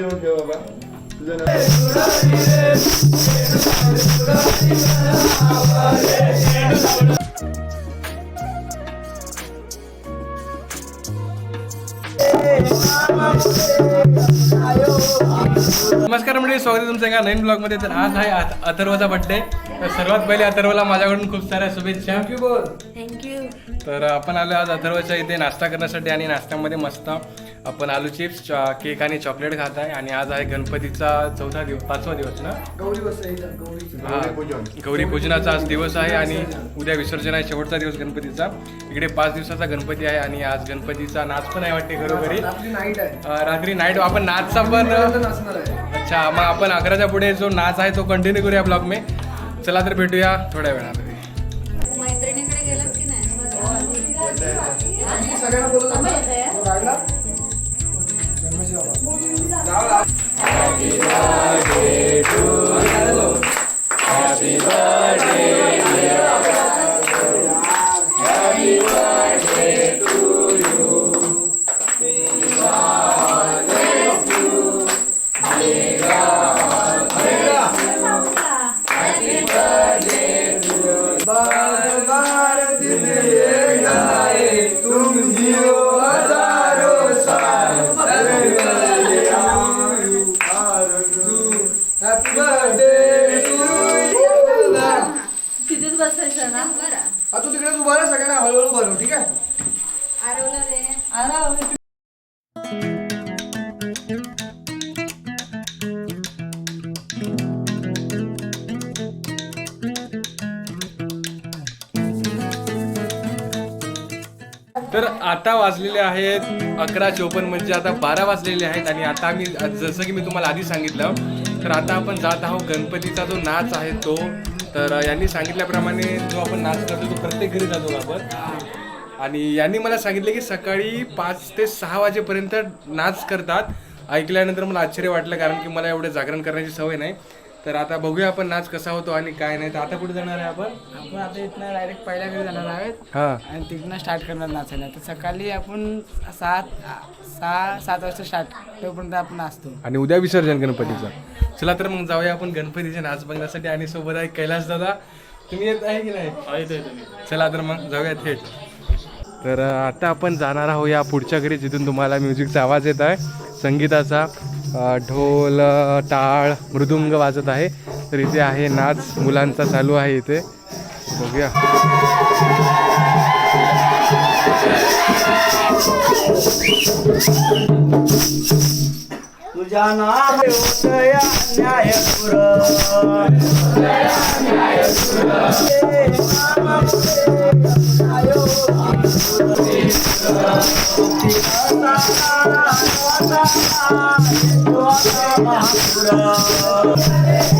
जेवण ठेव बाबा तुझं नाव नमस्कार म्हणजे स्वागत आहे तुमचं एका नवीन ब्लॉगमध्ये तर आज आहे अथ- अथर्वचा बड्डे तर सर्वात पहिले अथर्वला माझ्याकडून खूप साऱ्या शुभेच्छा. थँक्यू तर आपण आलो आज अथर्वच्या इथे नाश्ता करण्यासाठी आणि नाश्त्यामध्ये मस्त आपण आलू चिप्स केक आणि चॉकलेट खात आहे. आणि आज आहे गणपतीचा चौथा दिवस पाचवा दिवस ना. पूजन. गौरी पूजनाचा आज दिवस आहे आणि उद्या विसर्जन आहे. शेवटचा दिवस गणपतीचा. इकडे पाच दिवसाचा गणपती आहे आणि आज गणपतीचा नाच पण आहे वाटते घरोघरी. नाईट आहे. अं, रात्री नाईट आपण नाचचा पण अच्छा मग आपण अकराच्या पुढे जो नाच आहे तो कंटिन्यू करूया ब्लॉग मे. चला तर भेटूया थोड्या वेळात मैत्रिणीकडे गेलात की नाही? सगळ्यांना बोलवलं तर आता वाजलेले आहेत अकरा चोपन्न म्हणजे आता बारा वाजलेले आहेत आणि आता आम्ही जसं की मी तुम्हाला आधी सांगितलं तर आता आपण जात आहोत गणपतीचा जो नाच आहे तो. तर यांनी सांगितल्याप्रमाणे जो आपण नाच करतो तो प्रत्येक घरी जातो आपण. आणि यांनी मला सांगितले की सकाळी पाच ते सहा वाजेपर्यंत नाच करतात. ऐकल्यानंतर मला आश्चर्य वाटलं कारण की मला एवढं जागरण करण्याची सवय नाही. तर आता बघूया आपण नाच कसा होतो आणि काय नाही. तर आता कुठे जाणार आहे आपण? आपण आता इथनं डायरेक्ट पहिल्या घरी जाणार आहोत. हां. आणि तिथनं स्टार्ट करणार नाचायला. तर सकाळी आपण सात सहा सात वाजता स्टार्ट तोपर्यंत आपण नाचतो. आणि उद्या विसर्जन गणपतीचं. चला तर मग जाऊया आपण गणपतीचे नाच बघण्यासाठी. आणि सोबत आहे कैलास दादा तुम्ही येत आहे की नाही? चला तर मग जाऊया थेट. तर आता आपण जाणार आहोत या पुढच्या घरी जिथून तुम्हाला म्युझिकचा आवाज येत आहे. संगीताचा ढोल टाळ मृदुंग वाजत आहे. तर इथे आहे नाच मुलांचा चालू आहे इथे. बघूया. तुझ्या Thank you.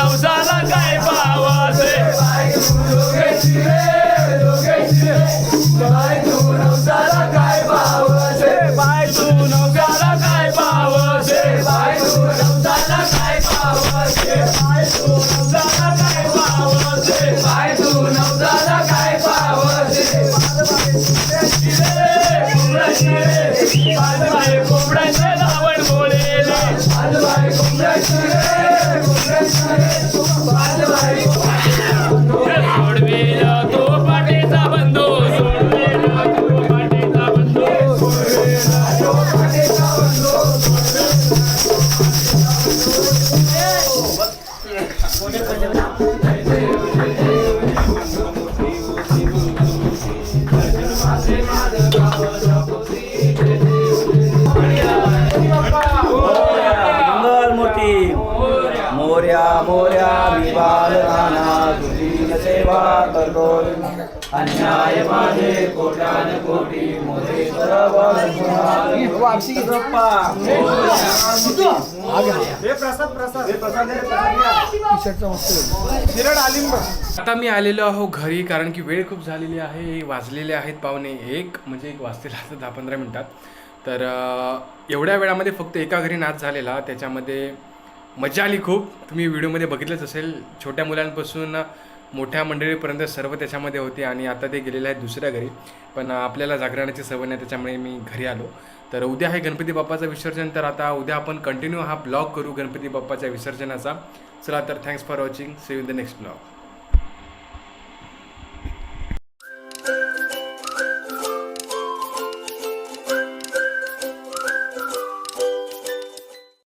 तू नवसाला काय पावासे बाय तू नवसाला काय पावसे बाय तू नवसाला काय पावसे बाय तू नवसाला काय पावसे बाय तू नवसाला काय पावसे बाय कोंबड्याचे धावण बोलेले. सोडवेला अन्याय माझे कोटी मोरे सर्व आता मी आलेलो आहो घरी कारण की वेळ खूप झालेली आहे वाजलेले आहेत पावणे एक म्हणजे एक वाजतील आता दहा पंधरा मिनटात. तर एवढ्या वेळामध्ये फक्त एका घरी नाच झालेला त्याच्यामध्ये मजा आली खूप. तुम्ही व्हिडिओमध्ये बघितलंच असेल छोट्या मुलांपासून मोठ्या मंडळीपर्यंत सर्व त्याच्यामध्ये होते आणि आता ते गेलेले आहेत दुसऱ्या घरी. पण आपल्याला जागरणाची सवय नाही त्याच्यामुळे मी घरी आलो. तर उद्या आहे गणपती बाप्पाचं विसर्जन तर आता उद्या आपण कंटिन्यू हा ब्लॉग करू गणपती बाप्पाच्या विसर्जनाचा. चला तर thanks for watching see you in the next blog